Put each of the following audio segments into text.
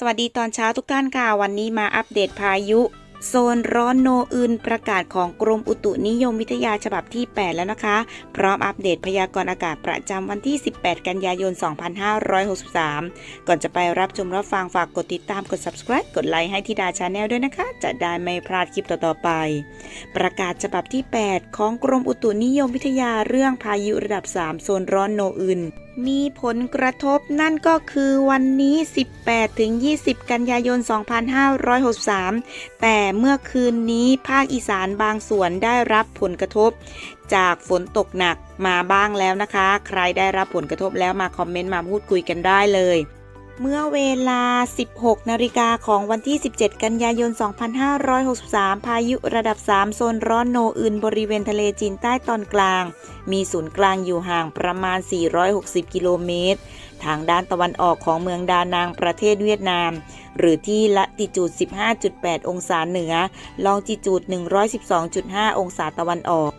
สวัสดีตอนเช้าทุกท่านค่ะ วันนี้มาอัปเดตพายุ โซนร้อนโนอึนประกาศของกรมอุตุนิยมวิทยาฉบับที่ 8 แล้วนะคะ พร้อมอัปเดตพยากรณ์อากาศประจำวันที่ 18 กันยายน 2563 ก่อนจะไปรับชมรับฟังฝากกดติดตามกด subscribe กดไลค์ให้ทิดาชาแนลด้วยนะคะ จะได้ไม่พลาดคลิปต่อๆไป ประกาศฉบับที่ 8 ของกรมอุตุนิยมวิทยาเรื่องพายุระดับ 3 โซนร้อนโนอึน มีผลกระทบนั่นก็คือวันนี้ 18 ถึง 20 กันยายน 2563 แต่เมื่อคืนนี้ภาคอีสานบางส่วนได้รับผลกระทบ จากฝนตกหนักมาบ้างแล้วนะคะ ใครได้รับผลกระทบแล้วมาคอมเมนต์มาพูดคุยกันได้เลย เมื่อเวลา 16 นาฬิกาของวันที่ 17 กันยายน 2563 พายุระดับ 3 โซนร้อนโนอึนบริเวณทะเลจีนใต้ตอนกลาง มีศูนย์กลางอยู่ห่างประมาณ 460 กิโลเมตร ทางด้านตะวันออกของเมืองดานางประเทศเวียดนาม หรือที่ละติจูด 15.8 องศาเหนือ ลองจิจูด 112.5 องศาตะวันออก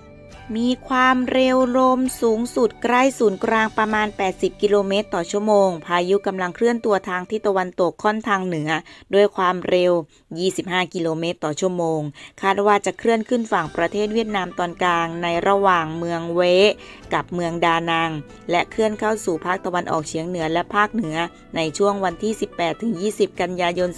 มีความเร็วลมสูงสุดใกล้ศูนย์กลางประมาณ 80 กิโลเมตรต่อชั่วโมง พายุกำลังเคลื่อนตัวทางทิศตะวันตกค่อนทางเหนือ ด้วยความเร็ว 25 กิโลเมตรต่อชั่วโมง คาดว่าจะเคลื่อนขึ้นฝั่งประเทศเวียดนามตอนกลางในระหว่างเมืองเวกับเมืองดานัง และเคลื่อนเข้าสู่ภาคตะวันออกเฉียงเหนือและภาคเหนือ ในช่วงวันที่ 18-20 กันยายน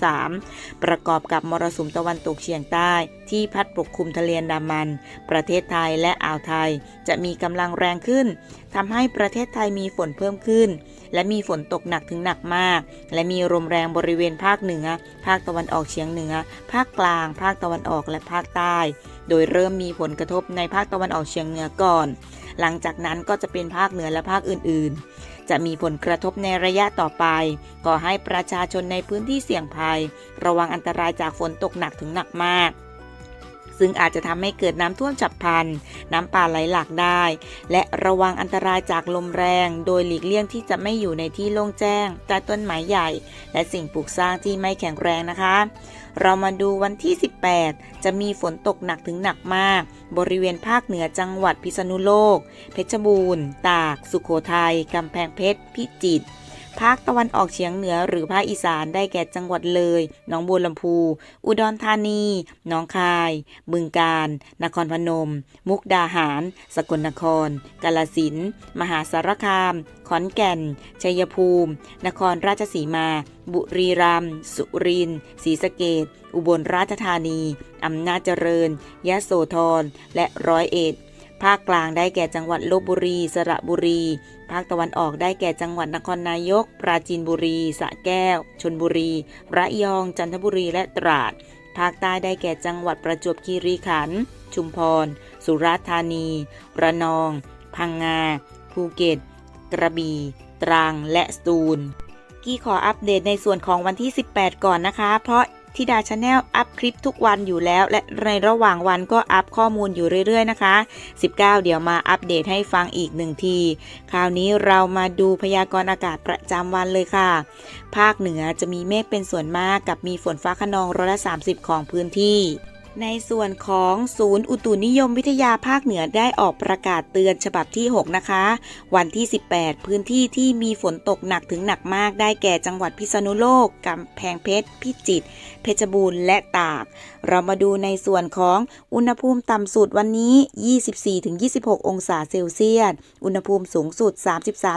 2563 ประกอบกับมรสุมตะวันตกเฉียงใต้ ที่พัดปกคลุมทะเลอันดามันประเทศไทยและอ่าวไทยจะมีกำลังแรงขึ้นทำให้ประเทศไทยมีฝนเพิ่มขึ้น และมีฝนตกหนักถึงหนักมาก และมีลมแรงบริเวณภาคเหนือ ภาคตะวันออกเฉียงเหนือ ภาคกลาง ภาคตะวันออกและภาคใต้ โดยเริ่มมีผลกระทบในภาคตะวันออกเฉียงเหนือก่อน หลังจากนั้นก็จะเป็นภาคเหนือและภาคอื่น ๆ จะมีผลกระทบในระยะต่อไปก็ให้ประชาชนในพื้นที่เสี่ยงภัย ระวังอันตรายจากฝนตกหนักถึงหนักมาก ซึ่งอาจจะทำให้เกิดน้ำท่วมฉับพลัน น้ำป่าไหลหลากได้ และระวังอันตรายจากลมแรง โดยหลีกเลี่ยงที่จะไม่อยู่ในที่โล่งแจ้งใต้ต้นไม้ใหญ่ และสิ่งปลูกสร้างที่ไม่แข็งแรงนะคะ เรามาดูวันที่ 18 จะมีฝนตกหนักถึงหนักมาก บริเวณภาคเหนือจังหวัดพิษณุโลก เพชรบูรณ์ ตาก สุขโขทัยกำแพงเพชร พิจิตร ภาคตะวันออกเฉียงเหนือหรือภาคอีสานได้แก่จังหวัดเลย หนองบัวลำพู อุดรธานี หนองคาย บึงกาฬ นครพนม มุกดาหาร สกลนคร กาลสินธุ์มหาสารคาม ขอนแก่น ชัยภูมิ นครราชสีมา บุรีรัมย์ สุรินทร์ ศรีสะเกดอุบลราชธานี อำนาจเจริญ ยะโสธร และร้อยเอ็ด ภาคกลางได้แก่จังหวัดลบบุรี สระบุรี ภาคตะวันออกได้แก่จังหวัดนครนายก ปราจีนบุรี สระแก้ว ชนบุรี ระยอง จันทบุรี และตราด ภาคใต้ได้แก่จังหวัดประจวบคีรีขันธ์ ชุมพร สุราษฎร์ธานี ระนอง พังงา ภูเก็ต กระบี่ ตรัง และสตูล กี้ขออัปเดตในส่วนของวันที่ 18 ก่อนนะคะ เพราะ ทิดาชาแนลอัพคลิปทุกวันอยู่แล้ว และในระหว่างวันก็อัพข้อมูลอยู่เรื่อยๆนะคะ 19 เดี๋ยวมาอัปเดตให้ฟังอีกหนึ่งที คราวนี้เรามาดูพยากรณ์อากาศประจำวันเลยค่ะ ภาคเหนือจะมีเมฆเป็นส่วนมากกับมีฝนฟ้าขนองร้อยละ30 ของพื้นที่ ในส่วนของศูนย์อุตุนิยมวิทยาภาคเหนือได้ออกประกาศเตือนฉบับที่ 6 นะคะ วันที่ 18 พื้นที่ที่มีฝนตกหนักถึงหนักมากได้แก่จังหวัดพิษณุโลกกำแพงเพชร พิจิตรเพชรบูรณ์และตาก เรามาดูในส่วนของอุณหภูมิต่ำสุดวันนี้ 24-26 องศาเซลเซียส อุณหภูมิสูงสุด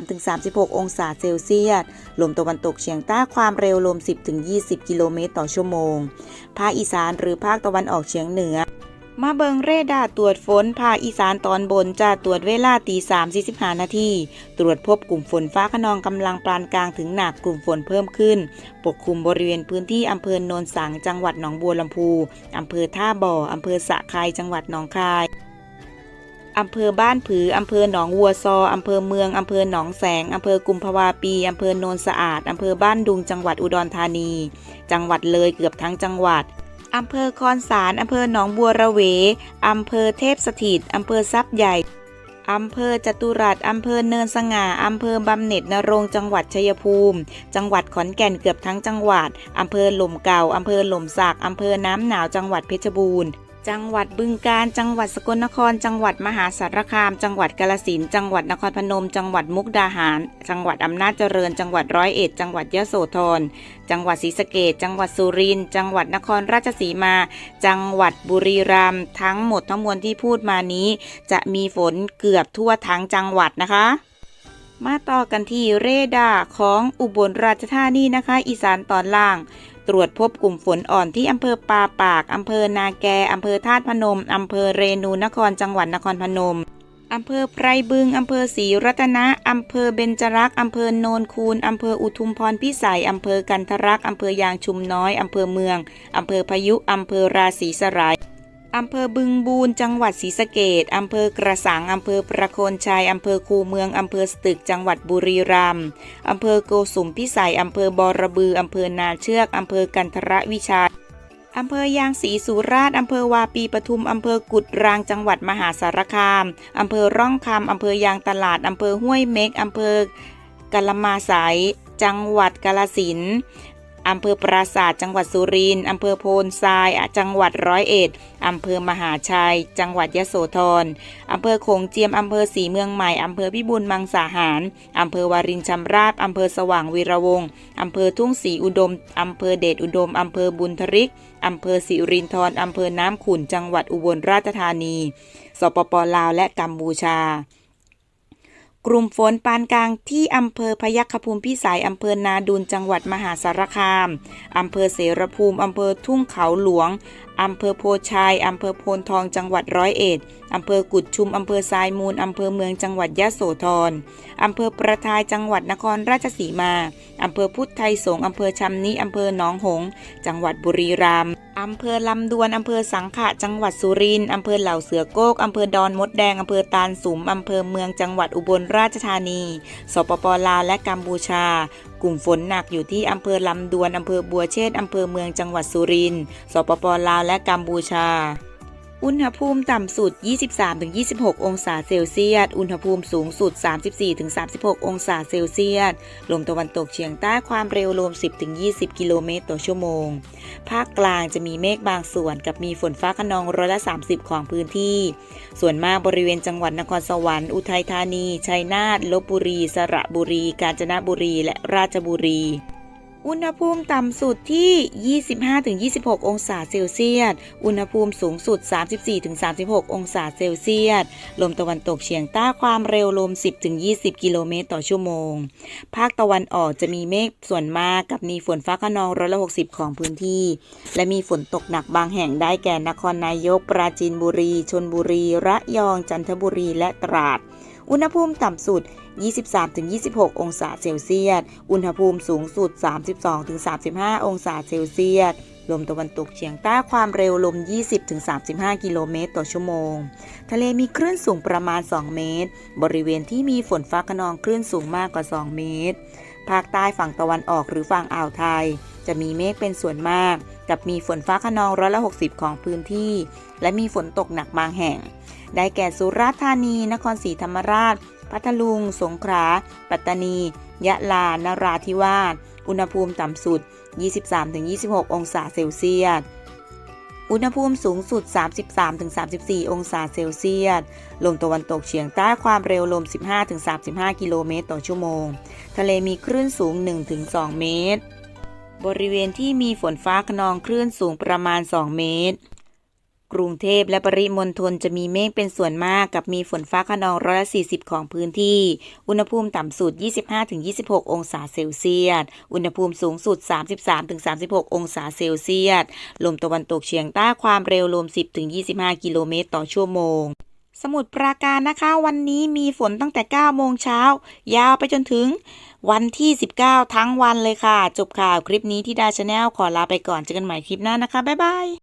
33-36 องศาเซลเซียส ลมตะวันตกเฉียงใต้ความเร็วลม 10-20 กิโลเมตรต่อชั่วโมง ภาคอีสานหรือภาคตะวันออกเฉียงเหนือ มาเบิงเรดาร์ตรวจฝนภาคอีสานตอนบนจะตรวจเวลาตี3 45นาทีตรวจพบกลุ่มฝนฟ้าขนองกำลังปานกลางถึงหนักกลุ่มฝนเพิ่มขึ้น ปกคลุมบริเวณพื้นที่อำเภอโนนสังจังหวัดหนองบัวลำพูอำเภอท่าบ่ออำเภอสะไครจังหวัดหนองคายอำเภอบ้านผือ อำเภอหนองวัวซอ อำเภอเมือง อำเภอหนองแสง อำเภอกุมภาวาปี อำเภอโนนสะอาด อำเภอบ้านดุง จังหวัดอุดรธานี จังหวัดเลยเกือบทั้งจังหวัด อำเภอคอนสารอำเภอหนองบัวระเวอำเภอเทพสถิตอำเภอทรัพย์ใหญ่อำเภอจตุรัสอำเภอเนินสง่าอำเภอบำเหน็จนรงจังหวัดชัยภูมิ จังหวัดขอนแก่นเกือบทั้งจังหวัดอำเภอหล่มเก่าอำเภอหล่มสักอำเภอน้ำหนาวจังหวัดเพชรบูรณ์ จังหวัดบึงกาฬจังหวัดสกลนคร จังหวัดมหาสารคาม จังหวัดกาฬสิน จังหวัดนครพนม จังหวัดมุกดาหาร จังหวัดอำนาจเจริญ จังหวัดร้อยเอ็ด จังหวัดยะโสธร จังหวัดศรีสะเกษจังหวัดสุรินทร์ จังหวัดนครราชสีมา จังหวัดบุรีรัมย์ ทั้งหมดทั้งมวลที่พูดมานี้ จะมีฝนเกือบทั่วทั้งจังหวัดนะคะมาต่อกันที่เรดาร์ของอุบลราชธานีนะคะ อีสานตอนล่าง ตรวจพบกลุ่มฝนอ่อนที่อำเภอปาปาก อำเภอนาแก อำเภอธาตุพนม อำเภอเรนูนครจังหวัดนครพนม อำเภอไพรบึง อำเภอศรีรัตนะ อำเภอเบญจรักษ์ อำเภอโนนคูน อำเภออุทุมพรพิสัย อำเภอกันทรักษ์ อำเภอยางชุมน้อย อำเภอเมือง อำเภอพายุ อำเภอราศีสลาย อำเภอบึงบูนจังหวัดศรีสะเกดอำเภอกระสัง อำเภอประโคนชัย อำเภอคูเมือง อำเภอสตึก จังหวัดบุรีรัมย์ อำเภอโกสุมพิสัย อำเภอบอระบือ อำเภอนาเชือก อำเภอกันทรวิชัยอำเภอยางศรีสุราษฎร์อำเภอวาปีปทุม อำเภอกุดราง จังหวัดมหาสารคาม อำเภอร่องคำ อำเภอยางตลาด อำเภอห้วยเม็ก อำเภอกะละมาสายจังหวัดกาฬสิน อำเภอปราสาทจังหวัดสุรินทร์อำเภอโพนทราย จังหวัดร้อยเอ็ดอำเภอมหาชัย จังหวัดยโสธรอำเภอโขงเจียมอำเภอสีเมืองใหม่อำเภอพิบูลมังสาหารอำเภอวารินชำราบอำเภอสว่างวีระวงศ์อำเภอทุ่งศรีอุดมอำเภอเดชอุดมอำเภอบุญทริกอำเภอสิรินธรอำเภอน้ำขุ่นจังหวัดอุบลราชธานี สปปลาวและกัมพูชา กลุ่มฝนปานกลางที่อำเภอพยัคฆภูมิพิสัยอำเภอนาดูนจังหวัดมหาสารคาม อำเภอเสรภูมิ อำเภอทุ่งเขาหลวง อำเภอโพชัย อำเภอโพนทองจังหวัดร้อยเอ็ด อำเภอกุดชุม อำเภอทรายมูล อำเภอเมืองจังหวัดยะโสธร อำเภอประทายจังหวัดนครราชสีมา อำเภอพุทธไทยสง อำเภอชำนิอำเภอหนองหง จังหวัดบุรีรัมย์อำเภอลำดวน อำเภอสังขะ จังหวัดสุรินทร์ อำเภอเหล่าเสือโกก อำเภอดอนมดแดง อำเภอตาลสุม อำเภอเมืองจังหวัดอุบลราชธานี สปปลาวและกัมพูชา กลุ่มฝนหนักอยู่ที่อำเภอลำดวนอำเภอบัวเชษอำเภอเมืองจังหวัดสุรินทร์ สปปลาวและกัมพูชา อุณหภูมิต่ำสุด 23-26 องศาเซลเซียส อุณหภูมิสูงสุด 34-36 องศาเซลเซียส ลมตะวันตกเฉียงใต้ความเร็วลม10-20 กิโลเมตรต่อชั่วโมง ภาคกลางจะมีเมฆบางส่วนกับมีฝนฟ้าขนองร้อยละ 30 ของพื้นที่ ส่วนมากบริเวณจังหวัดนครสวรรค์ อุทัยธานี ชัยนาท ลบบุรี สระบุรี กาญจนบุรี และราชบุรี อุณหภูมิต่ำสุดที่ 25-26 องศาเซลเซียส อุณหภูมิสูงสุด 34-36 องศาเซลเซียส ลมตะวันตกเฉียงใต้ความเร็วลม 10-20 กิโลเมตรต่อชั่วโมง ภาคตะวันออกจะมีเมฆส่วนมากกับมีฝนฟ้าขนองร้อยละ 60 ของพื้นที่ และมีฝนตกหนักบางแห่งได้แก่นครนายก ปราจีนบุรี ชนบุรี ระยอง จันทบุรี และตราด อุณหภูมิต่ำสุด 23-26 องศาเซลเซียส อุณหภูมิสูงสุด 32-35 องศาเซลเซียสลมตะวันตกเฉียงใต้ความเร็วลม 20-35 กิโลเมตรต่อชั่วโมง ทะเลมีคลื่นสูงประมาณ 2 เมตร บริเวณที่มีฝนฟ้าขนองคลื่นสูงมากกว่า 2 เมตร ภาคใต้ฝั่งตะวันออกหรือฝั่งอ่าวไทย จะมีเมฆเป็นส่วนมาก กับมีฝนฟ้าขนองร้อยละ60 ของพื้นที่ และมีฝนตกหนักบางแห่ง ได้แก่สุราษฎร์ธานี นครศรีธรรมราช พัทลุง สงขลา ปัตตานี ยะลา นราธิวาส อุณหภูมิต่ำสุด 23-26 องศาเซลเซียสอุณหภูมิสูงสุด 33-34 องศาเซลเซียส ลมตะวันตกเฉียงใต้ความเร็วลม 15-35 กิโลเมตรต่อชั่วโมง ทะเลมีคลื่นสูง 1-2 เมตร บริเวณที่มีฝนฟ้าขนองคลื่นสูงประมาณ 2 เมตร กรุงเทพและปริมณฑลจะมีเมฆเป็นส่วนมากกับมีฝนฟ้าขนองร้อยละ40 ของพื้นที่ อุณหภูมิต่ำสุด 25-26 องศาเซลเซียส อุณหภูมิสูงสุด 33-36 องศาเซลเซียส ลมตะวันตกเฉียงใต้ความเร็วลม 10-25 กิโลเมตรต่อชั่วโมง สมุทรปราการนะคะ วันนี้มีฝนตั้งแต่ 9 โมงเช้า ยาวไปจนถึงวันที่ 19 ทั้งวันเลยค่ะ จบข่าวคลิปนี้ที่ดาชาแนลขอลาไปก่อนเจอกันใหม่คลิปหน้านะคะ บ๊ายบาย